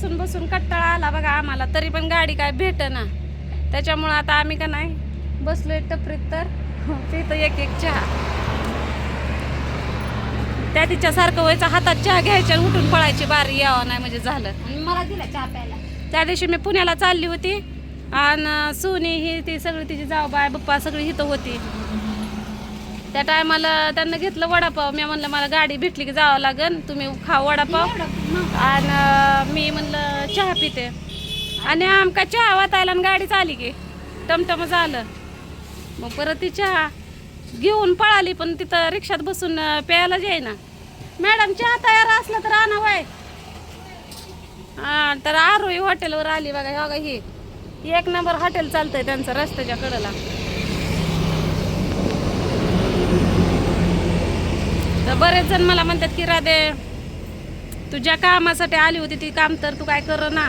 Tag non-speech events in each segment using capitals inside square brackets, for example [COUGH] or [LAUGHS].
बसून बसून कट्टाळा आला बघा आम्हाला. तरी पण गाडी काय भेट ना त्याच्यामुळं आता आम्ही का नाही बसलोय टपरीत तर. [LAUGHS] तिथं एक एक चहा. त्या तिच्या सारखं व्हायचं हातात चहा घ्यायच्या आणि उठून पळायची बारी यावं नाही म्हणजे झालं. मला दिला चहा प्यायला. त्या दिवशी मी पुण्याला चालली होती. आणि सोनी ही ती सगळी तिची जाऊ बाय पप्पा सगळी इथं होती. त्या टायमाला त्यांना घेतलं वडापाव. मी म्हणलं मला गाडी भेटली की जावं लागेल तुम्ही खा वडापाव. आणि मी म्हणलं चहा पिते. आणि आमका चहा वाटायला आणि गाडीच आली की. टमटम झालं. मग परत ती चहा घेऊन पळाली पण तिथं रिक्षात बसून प्यायला ना मॅडम चहा तयार असला तर आणा वाय. हा तर आरोही हॉटेलवर आली बघा बघा ही. एक नंबर हॉटेल चालतंय त्यांचं रस्त्याच्या कडेला. तर बरेच जण मला म्हणतात की राधे तुझ्या कामासाठी आली होती ती काम तर तू काय कर ना.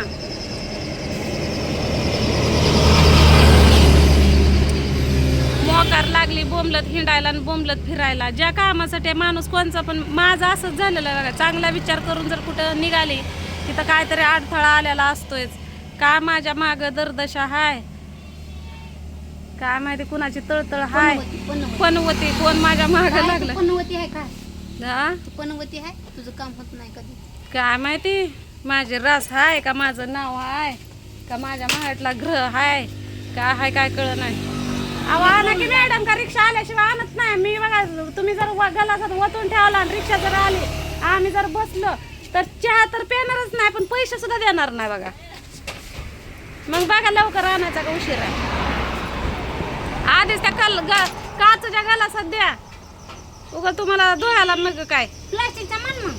मोकार लागली बोंबलत हिंडायला आणि बोंबलत फिरायला. ज्या कामासाठी माणूस कोणचा पण माझा असंच झालेलं बघा. चांगला विचार करून जर कुठं निघाली तिथं काहीतरी अडथळा आलेला असतोयच. का माझ्या माग दरदशा हाय? काय माहिती कुणाची तळतळ हाय? पनवती कोण माझ्या माग लागलं तू पनवती आहे काय हा? तू पनवती आहे? तुझं काम होत नाही कधी. काय माहिती? माझे रस हाय का माझं नाव हाय? का माझ्या महाटला ग्रह हाय? काय हाय काय कळ नाही. अहो आणा की मॅडम का रिक्षा आल्याशिवाय आणत नाही मी बघा तुम्ही जर व- गलासात वतून ठेवला आणि रिक्षा जर आली आम्ही जर बसलो तर चहा तर पिणारच नाही पण पैसे सुद्धा देणार नाही बघा. मग बघा लवकर आणायचा का उशीर आहे? आधीच त्या कल ग काचच्या गलासात द्या. उगा तुम्हाला धुवायला नग काय? प्लास्टिकचा मान मग.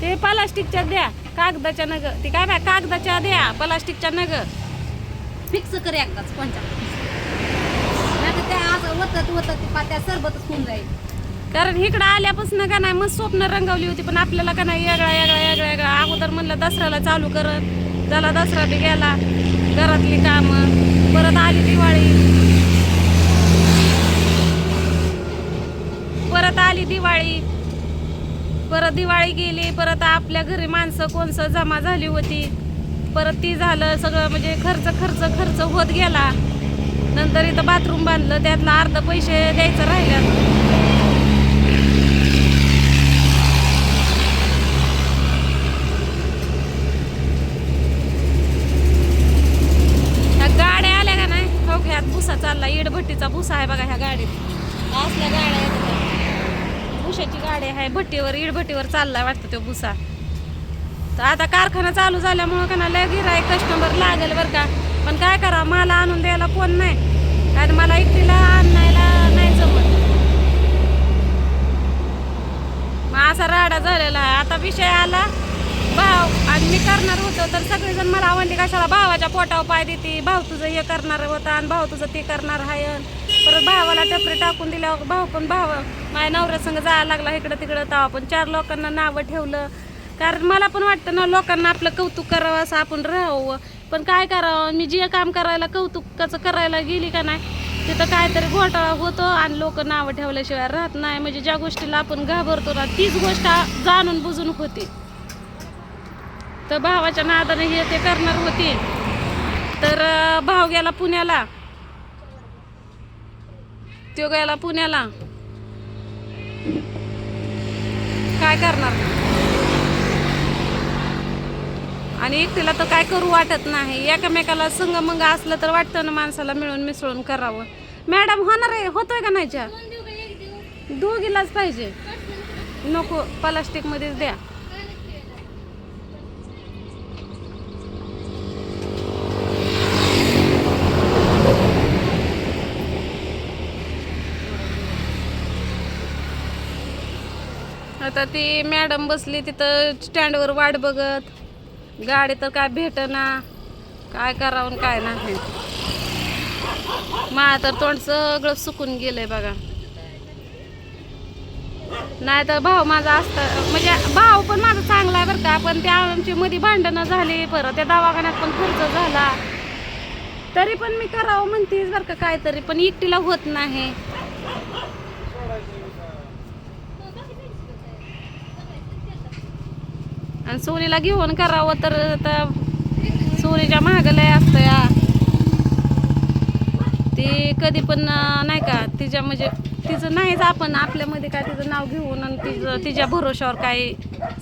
ते प्लास्टिकच्या द्या कागदाच्या नग ते काय बाय कागदाच्या द्या प्लास्टिकच्या नग. फिक्स कर एकदाच कोणच्या? नाही ते आज वतत वतत ते पात्या सरबतच होऊन जाईल. कारण इकडं आल्यापासून का नाही मग स्वप्न रंगवली होती पण आपल्याला का नाही वेगळा वेगळा वेगळा वेगळा. अगोदर म्हणलं दसऱ्याला चालू करत झाला दसरा बी गेला घरातली कामं परत आली दिवाळी. परत आली दिवाळी. परत दिवाळी गेली परत आपल्या घरी माणसं कोणसं जमा झाली होती. परत ती झालं सगळं म्हणजे खर्च खर्च खर्च होत गेला. नंतर इथं बाथरूम बांधलं त्यातला अर्ध पैसे द्यायचं राहिलं ह्या गाड्या आल्या का नाही? हो ह्यात भुसा चालला इडभट्टीचा भुसा आहे बघा ह्या गाडीत. असल्या गाड्या भुशाची गाडी आहे भट्टीवर इडभट्टीवर चाललाय वाटतं तो भुसा. तर आता कारखाना चालू झाल्यामुळं का ना लय गिराय कस्टमर लागेल बरं का. पण काय करा मला आणून द्यायला कोण नाही. कारण मला एकटीला आणायला नाही जमत. मग असा राडा झालेला आहे. आता विषय आला भाव आणि मी करणार होतो तर सगळेजण मला आवडले कशाला? भावाच्या पोटावर पाय देते. भाव तुझं हे करणार होता आणि भाव तुझं ते करणार आहे. परत भावाला टपरे टाकून दिल्यावर भाव पण भाव माझ्या नवऱ्यासंग जायला लागला इकडं तिकडं. तेव्हा पण चार लोकांना नावं ठेवलं. कारण मला पण वाटतं ना लोकांना आपलं कौतुक करावं असं आपण राहावं. पण काय करावं? मी जे काम करायला कौतुकाचं करायला गेली का नाही तिथं काहीतरी घोटाळा होतो आणि लोक नावं ठेवल्याशिवाय राहत नाही. म्हणजे ज्या गोष्टीला आपण घाबरतो ना तीच गोष्ट जाणून बुजून होते. तर भावाच्या नादाने हे ते करणार होते. तर भाव गेला पुण्याला. तो गेला पुण्याला. काय करणार? आणि एकटीला तर काय करू वाटत नाही. एकामेकाला संग मंग असलं तर वाटतं ना माणसाला मिळून मिसळून करावं. मॅडम होणार आहे? होतोय का नाही दोघीलाच पाहिजे. नको प्लास्टिकमध्येच द्या. आता ती मॅडम बसली तिथं स्टँडवर वाट बघत. गाडी तर काय भेटना. काय करावं आणि काय नाही. मा तर तोंड सगळं सुकून गेलंय बघा. नाही तर भाऊ माझा असता म्हणजे भाव पण माझा चांगला आहे बरं का पण त्या आमची मध्ये भांडणं झाली परत त्या दवाखान्यात पण खर्च झाला. तरी पण मी करावं म्हणतेच बरं का काहीतरी पण एकटीला होत नाही. आणि सोनीला घेऊन करावं तर आता सोनीच्या महाग लय असतं या. ती कधी पण नाही का तिच्या म्हणजे तिचं नाहीच आपण आपल्यामध्ये काय तिचं नाव घेऊन आणि तिचं तिच्या भरोशावर काही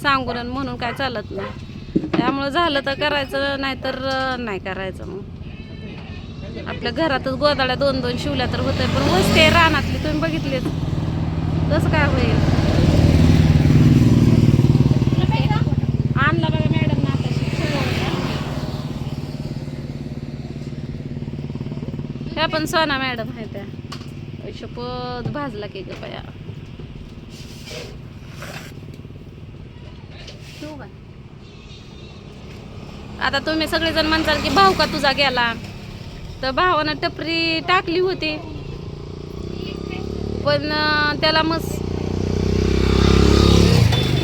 सांगून आणि म्हणून काय चालत नाही. त्यामुळं झालं तर करायचं नाही तर नाही करायचं मग. आपल्या घरातच गोदाड्या दोन दोन शिवल्या तर होतंय. पण वस्ते आहे रानातली तुम्ही बघितलीत कसं काय होईल आणला बघा मॅडम ना आता मला पण सोना मॅडम आहे त्या. शपथ भाजला की गया आता तुम्ही सगळेजण म्हणताल की भाऊ का तुझा गेला? तर भावानं टपरी टाकली होती. पण त्याला मग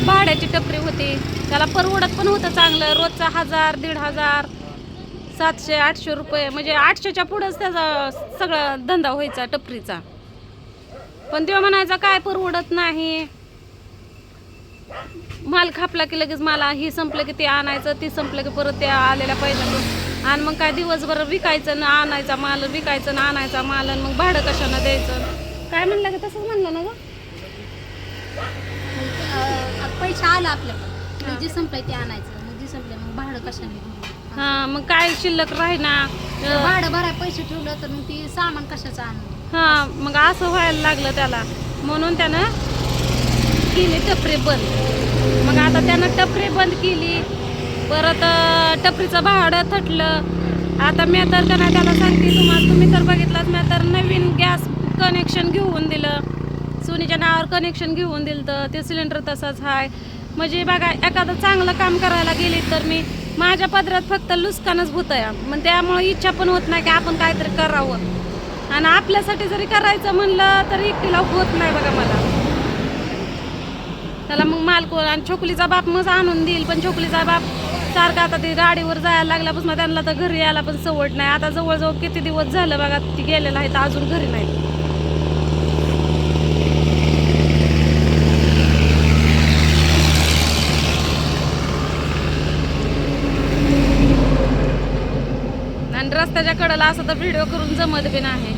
भाड्याची टपरी होती. त्याला परवडत पण होतं चांगलं. रोजचा हजार दीड हजार. सातशे आठशे रुपये म्हणजे आठशेच्या पुढंच त्याचा सगळा धंदा व्हायचा टपरीचा. पण तेव्हा म्हणायचा काय परवडत नाही? माल खापला की लगेच मला ही संपलं की ते आणायचं ती संपलं की परत त्या आलेल्या पैशातून. आणि मग काय दिवसभर विकायचं ना आणायचा माल विकायचं ना आणायचा माल आणि मग भाडं कशानं द्यायचं? काय म्हणलं का तसंच म्हणलं ना गं? पैसा आला आपल्याकडे. जी जे संपलंय ते आणायचं मग जे संपलं मग भाडं कशाने हा मग काय शिल्लक राहीना? अं, भाडं भराय पैसे ठेवलं तर मग ते सामान कशाचं आणू हा मग असं व्हायला लागलं त्याला. म्हणून त्यानं केली टपरी बंद. मग आता त्यानं टपरी बंद केली. परत अं, टपरीचं भाडं थटलं. आता मी तर नाही त्याला सांगते तुम्हाला तुम्ही तर बघितलात मी तर नवीन गॅस कनेक्शन घेऊन दिलं. सोनीच्या नावावर कनेक्शन घेऊन दिलं तर ते सिलेंडर तसंच आहे म्हणजे बघा एखादं चांगलं काम करायला गेली तर मी माझ्या पदरात फक्त लुस्कानच आहे. मग त्यामुळे इच्छा पण होत नाही की आपण काहीतरी करावं. आणि आपल्यासाठी जरी करायचं म्हणलं तरी एकटीला होत नाही बघा मला. त्याला मग मालको आणि छोकलीचा बाप मग आणून देईल पण छोकलीचा बाप सारखा आता ते गाडीवर जायला लागल्यापासून त्यांना तर घरी यायला पण सवड नाही. आता जवळजवळ किती दिवस झालं बघा ती गेलेला आहे तर अजून घरी नाही. आणि रस्त्याच्या कडेला असं तर व्हिडिओ करून जमत बी नाही.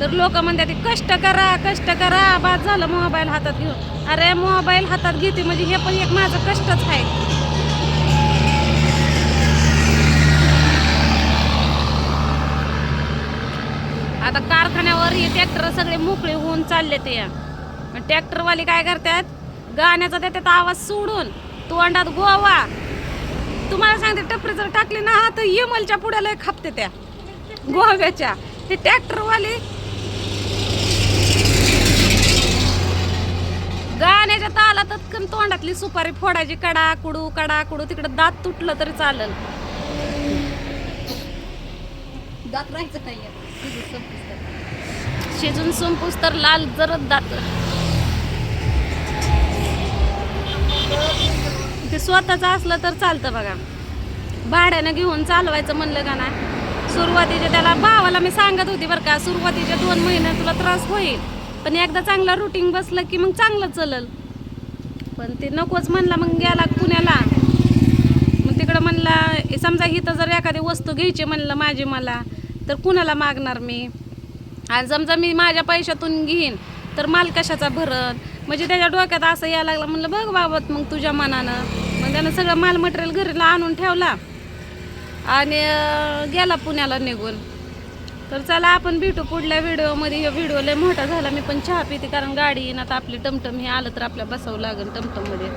तर लोक म्हणतात कष्ट करा कष्ट करा. बाद झालं मोबाईल हातात घेऊन. अरे मोबाईल हातात घेते म्हणजे हे पण एक माझं कष्टच आहे. आता कारखान्यावर हे ट्रॅक्टर सगळे मोकळे होऊन चालले ते. ट्रॅक्टरवाले काय करतात? गाण्याचा देतात आवाज सोडून तोंडात गोवा. तुम्हाला सांगते टपरी जर टाकली ना तर यमलच्या पुढ्याला खापते त्या. गोव्याच्या ते ट्रॅक्टरवाले. गाण्याच्या तालातच कन तोंडातली सुपारी फोडायची कडा कुडू कडा कुडू. तिकडे दात तुटलं तरी चालेल. दात राहायचं नाही आता. संपूस तर. शिजून संपूस तर लाल जरत दात. ते स्वतःचं असलं तर चालतं बघा. भाड्यानं घेऊन चालवायचं म्हणलं का ना सुरुवातीच्या त्याला भावाला मी सांगत होती बरं का सुरुवातीच्या दोन महिने तुला त्रास होईल. पण एकदा चांगला रुटीन बसलं की मग चांगलं चलल पण ते नकोच म्हणला मग गेला पुण्याला. मग तिकडं म्हणला समजा इथं जर एखादी वस्तू घ्यायची म्हणलं माझी मला तर कुणाला मागणार मी? आणि समजा मी माझ्या पैशातून घेईन तर माल कशाचा भरण म्हणजे त्याच्या डोक्यात असं यायला लागलं म्हणलं बघ बाबत मग तुझ्या मनानं. मग त्यानं सगळं माल मटेरियल घरीला आणून ठेवला. आणि गेला पुण्याला निघून. तर चला आपण भेटू पुढल्या व्हिडिओमध्ये. हे व्हिडिओ लय मोठा झाला. मी पण चहा पिते कारण गाडी येईन आता आपली टमटम हे आलं तर आपल्या बसावं लागेल टमटममध्ये.